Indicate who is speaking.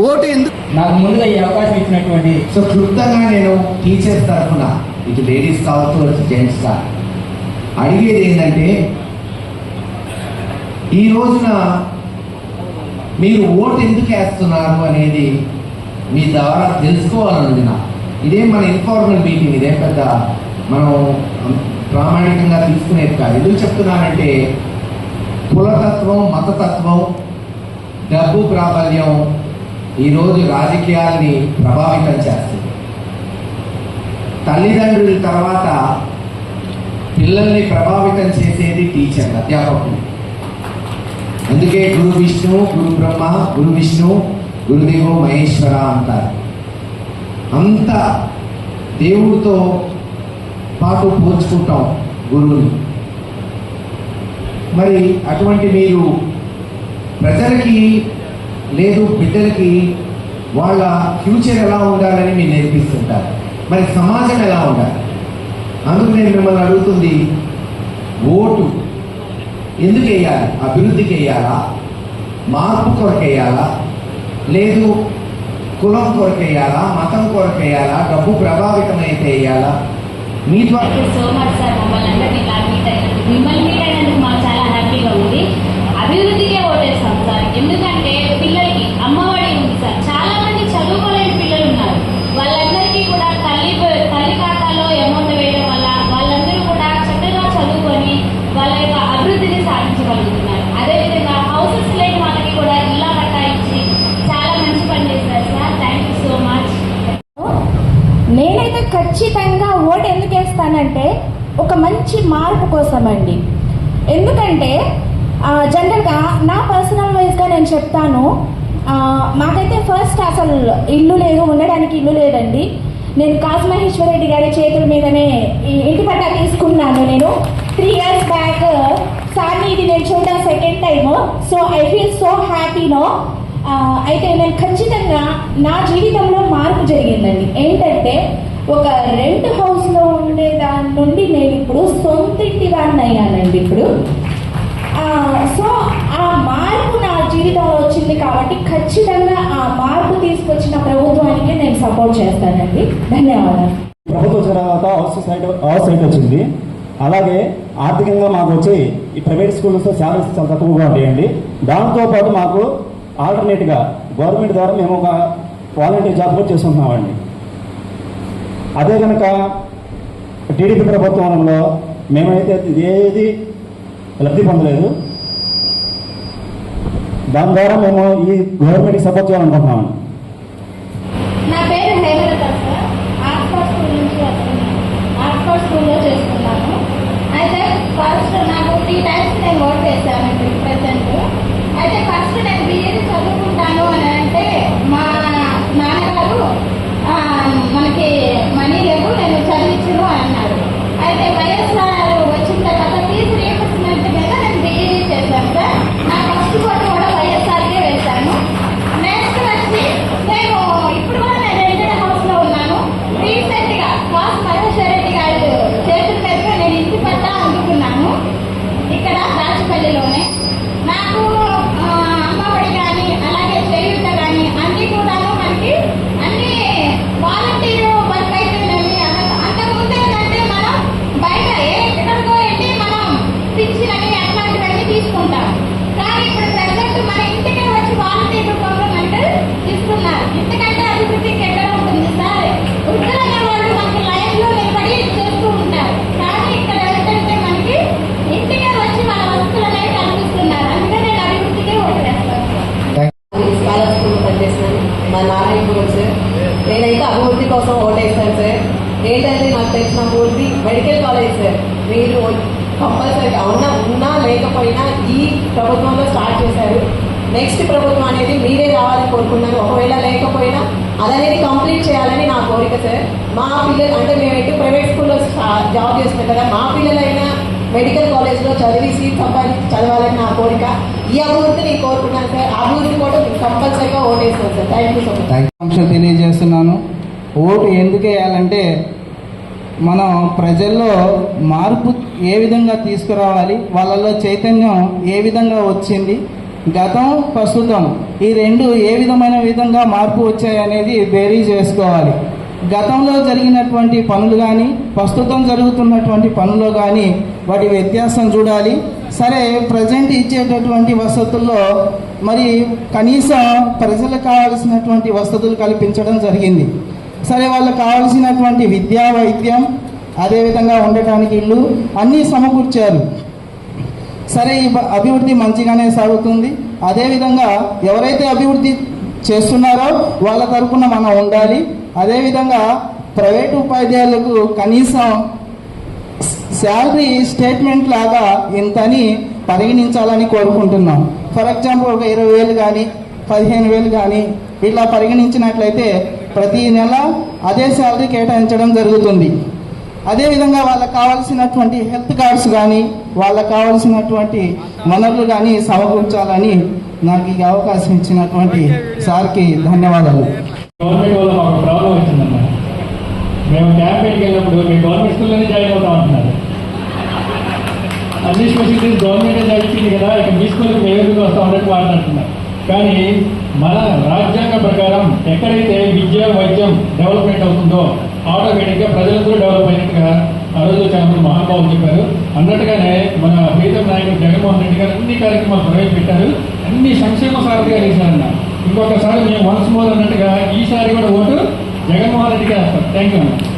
Speaker 1: Vote ఎందుకు
Speaker 2: నాకు ముందుగా ఈ అవకాశం ఇచ్చినటువంటి
Speaker 3: సో క్లుప్తంగా నేను టీచర్స్ తరఫున ఇటు లేడీస్ కావచ్చు జెంట్స్ కా అడిగేది ఏంటంటే ఈ రోజున మీరు ఓటు ఎందుకు వేస్తున్నారు అనేది మీ ద్వారా తెలుసుకోవాలన్నది నాకు. ఇదేం మన ఇన్ఫార్మల్ మీటింగ్ ఇదేం పెద్ద మనం ప్రామాణికంగా తీసుకునేది కాదు. ఎందుకు చెప్తున్నానంటే కులతత్వం మతతత్వం డబ్బు ప్రాబల్యం ఈరోజు రాజకీయాల్ని ప్రభావితం చేస్తుంది. తల్లిదండ్రుల తర్వాత పిల్లల్ని ప్రభావితం చేసేది టీచర్ అధ్యాపకులు. అందుకే గురు విష్ణు గురు బ్రహ్మ గురు విష్ణు గురుదేవో మహేశ్వర అంటారు. అంత దేవుడితో పాటు పోల్చుకుంటాం గురువుని. మరి అటువంటి మీరు ప్రజలకి లేదు బిడ్డలకి వాళ్ళ ఫ్యూచర్ ఎలా ఉండాలని మీరు నేర్పిస్తుంటారు. మరి సమాజం ఎలా ఉండాలి? అందుకు నేను మిమ్మల్ని అడుగుతుంది ఓటు ఎందుకు వేయాలి? అభివృద్ధికి వేయాలా? మార్పు కొరకు వేయాలా? లేదు కులం కొరకు వేయాలా? మతం కొరకు వేయాలా? డబ్బు ప్రభావితం అయితే వేయాలా? మీ ద్వారా
Speaker 4: అభివృద్ధికే ఓటేస్తాం సార్ ఎందుకంటే పిల్లలకి అమ్మఒడి ఉంది సార్. చాలా మంది చదువుకోలేని పిల్లలు ఉన్నారు. వాళ్ళందరికీ కూడా తల్లి తల్లి ఖాతాలో అమౌంట్ వేయడం వల్ల వాళ్ళందరూ కూడా చక్కగా చదువుకొని వాళ్ళ యొక్క అభివృద్ధిని సాధించగలుగుతున్నారు. అదేవిధంగా హౌసెస్ లేని వాళ్ళకి కూడా ఇల్లా కట్టాయించి చాలా మంచి పని చేస్తారు sir. Thank you so much
Speaker 5: నేనైతే ఖచ్చితంగా ఓటు ఎందుకు వేస్తానంటే ఒక మంచి మార్పు కోసం అండి ఎందుకంటే జనరల్గా నా పర్సనల్ వైజ్గా నేను చెప్తాను. మాకైతే ఫస్ట్ అసలు ఇల్లు లేదు ఉండడానికి ఇల్లు లేదండి. నేను కాసు గారి చేతుల మీదనే ఇంటి పట్టా తీసుకున్నాను నేను. త్రీ ఇయర్స్ బ్యాక్ సార్ని ఇది నేను చూడడం second time so I feel so హ్యాపీనో అయితే నేను ఖచ్చితంగా నా జీవితంలో మార్పు జరిగిందండి. ఏంటంటే ఒక రెంట్ హౌస్లో ఉండే దాని నుండి నేను ఇప్పుడు సొంత ఇంటి వాడిని అయ్యానండి ఇప్పుడు ఆ, సో ఆ మార్పు నా జీవితంలో వచ్చింది కాబట్టి ఖచ్చితంగా ఆ మార్పు తీసుకొచ్చిన ప్రభుత్వానికి నేను సపోర్ట్ చేస్తానండి. ధన్యవాదాలు.
Speaker 6: ప్రభుత్వం వచ్చిన తర్వాత హౌస్ సైట్ హౌస్ సైట్ వచ్చింది. అలాగే ఆర్థికంగా మాకు వచ్చి ఈ ప్రైవేట్ స్కూల్స్ శాలరీస్ చాలా తక్కువగా ఉంటాయండి. దాంతో పాటు మాకు ఆల్టర్నేట్గా గవర్నమెంట్ ద్వారా మేము ఒక వాలంటీర్ జాబ్ కూడా చేసుకుంటున్నామండి. అదే కనుక టీడీపీ ప్రభుత్వంలో మేమైతే ఏది లబ్ధి పొందలేదు. దాని ద్వారా మేము ఈ గవర్నమెంట్కి సపోర్ట్ చేయాలనుకుంటున్నామండి
Speaker 4: నా పేరు హేమలత సార్. స్కూల్ నుంచి వస్తున్నాను. స్కూల్లో చేసుకున్నాను అయితే ఫస్ట్ నాకు త్రీ టైమ్స్ నేను వర్క్
Speaker 7: వేసాను పనిచేస్తున్నాను సార్. నేనైతే అభివృద్ధి కోసం ఓటేస్తాను సార్. ఏంటంటే నాకు తెలిసిన అభివృద్ధి మెడికల్ కాలేజ్ సార్. మీరు కంపల్సరీ అవునా ఉన్నా లేకపోయినా ఈ ప్రభుత్వంలో స్టార్ట్ చేశారు. నెక్స్ట్ ప్రభుత్వం అనేది మీరే రావాలని కోరుకున్నాను. ఒకవేళ లేకపోయినా అదనేది కంప్లీట్ చేయాలని నా కోరిక సార్. మా పిల్లలు అంటే మేమైతే ప్రైవేట్ స్కూల్లో జాబ్ చేస్తున్నాం కదా మా పిల్లలైనా మెడికల్ చదివి సీట్ సంపాదించి చదవాలని నా కోరిక. ఈ అభివృద్ధి నేను కోరుకున్నాను సార్. ఆ అభివృద్ధి కూడా కంపల్సరీగా ఓటేస్తాను sir. Thank you so much
Speaker 2: తెలియజేస్తున్నాను. ఓటు ఎందుకు వేయాలంటే మనం ప్రజల్లో మార్పు ఏ విధంగా తీసుకురావాలి వాళ్ళలో చైతన్యం ఏ విధంగా వచ్చింది గతం ప్రస్తుతం ఈ రెండు ఏ విధమైన విధంగా మార్పు వచ్చాయి అనేది బేరీ చేసుకోవాలి. గతంలో జరిగినటువంటి పనులు కానీ ప్రస్తుతం జరుగుతున్నటువంటి పనులు కానీ వాటి వ్యత్యాసం చూడాలి. సరే ప్రజెంట్ ఇచ్చేటటువంటి వసతుల్లో మరి కనీసం ప్రజలకు కావాల్సినటువంటి వసతులు కల్పించడం జరిగింది. సరే వాళ్ళకి కావాల్సినటువంటి విద్యా వైద్యం అదేవిధంగా ఉండటానికి ఇల్లు అన్నీ సమకూర్చారు. సరే ఈ అభివృద్ధి మంచిగానే సాగుతుంది. అదేవిధంగా ఎవరైతే అభివృద్ధి చేస్తున్నారో వాళ్ళ తరఫున మనం ఉండాలి. అదేవిధంగా ప్రైవేట్ ఉపాధ్యాయులకు కనీసం శాలరీ స్టేట్మెంట్ లాగా ఇంతని పరిగణించాలని కోరుకుంటున్నాం. ఫర్ ఎగ్జాంపుల్ ఒక ఇరవై వేలు కానీ పదిహేను వేలు కానీ ఇట్లా పరిగణించినట్లయితే ప్రతి నెల అదే శాలరీ కేటాయించడం జరుగుతుంది. అదేవిధంగా వాళ్ళకి కావాల్సినటువంటి హెల్త్ కార్డ్స్ కానీ వాళ్ళకి కావాల్సినటువంటి వనరులు కానీ సమకూర్చాలని నాకు ఈ అవకాశం ఇచ్చినటువంటి సార్కి ధన్యవాదాలు.
Speaker 1: గవర్నమెంట్ వల్ల మాకు ప్రాబ్లం వచ్చిందన్న మేము క్యాంపెయిన్కి వెళ్ళినప్పుడు మీ గవర్నమెంట్ స్కూల్లోనే జాయిన్ అవుతా ఉంటున్నారు. అన్ని స్పెషలిటీస్ గవర్నమెంటే జరిగింది కదా ఇక మీ స్కూల్కి మేము ఎందుకు వస్తాం అన్నట్టు మాట్లాడుతున్నారు. కానీ మన రాజ్యాంగ ప్రకారం ఎక్కడైతే విద్య వైద్యం డెవలప్మెంట్ అవుతుందో ఆటోమేటిక్గా ప్రజలందరూ డెవలప్ అయినట్టుగా ఆ రోజు చాలా మహాబాబు చెప్పారు. అన్నట్టుగానే మన ప్రీతం నాయకుడు జగన్మోహన్ రెడ్డి గారు అన్ని కార్యక్రమాలు ప్రవేశపెట్టారు. అన్ని సంక్షేమ సారథిగా చేశారన్నారు ఇంకొకసారి మేము వన్స్ మోర్ అన్నట్టుగా ఈసారి కూడా ఓటు జగన్మోహన్ రెడ్డికి వేస్తాం. థ్యాంక్ యూ అన్న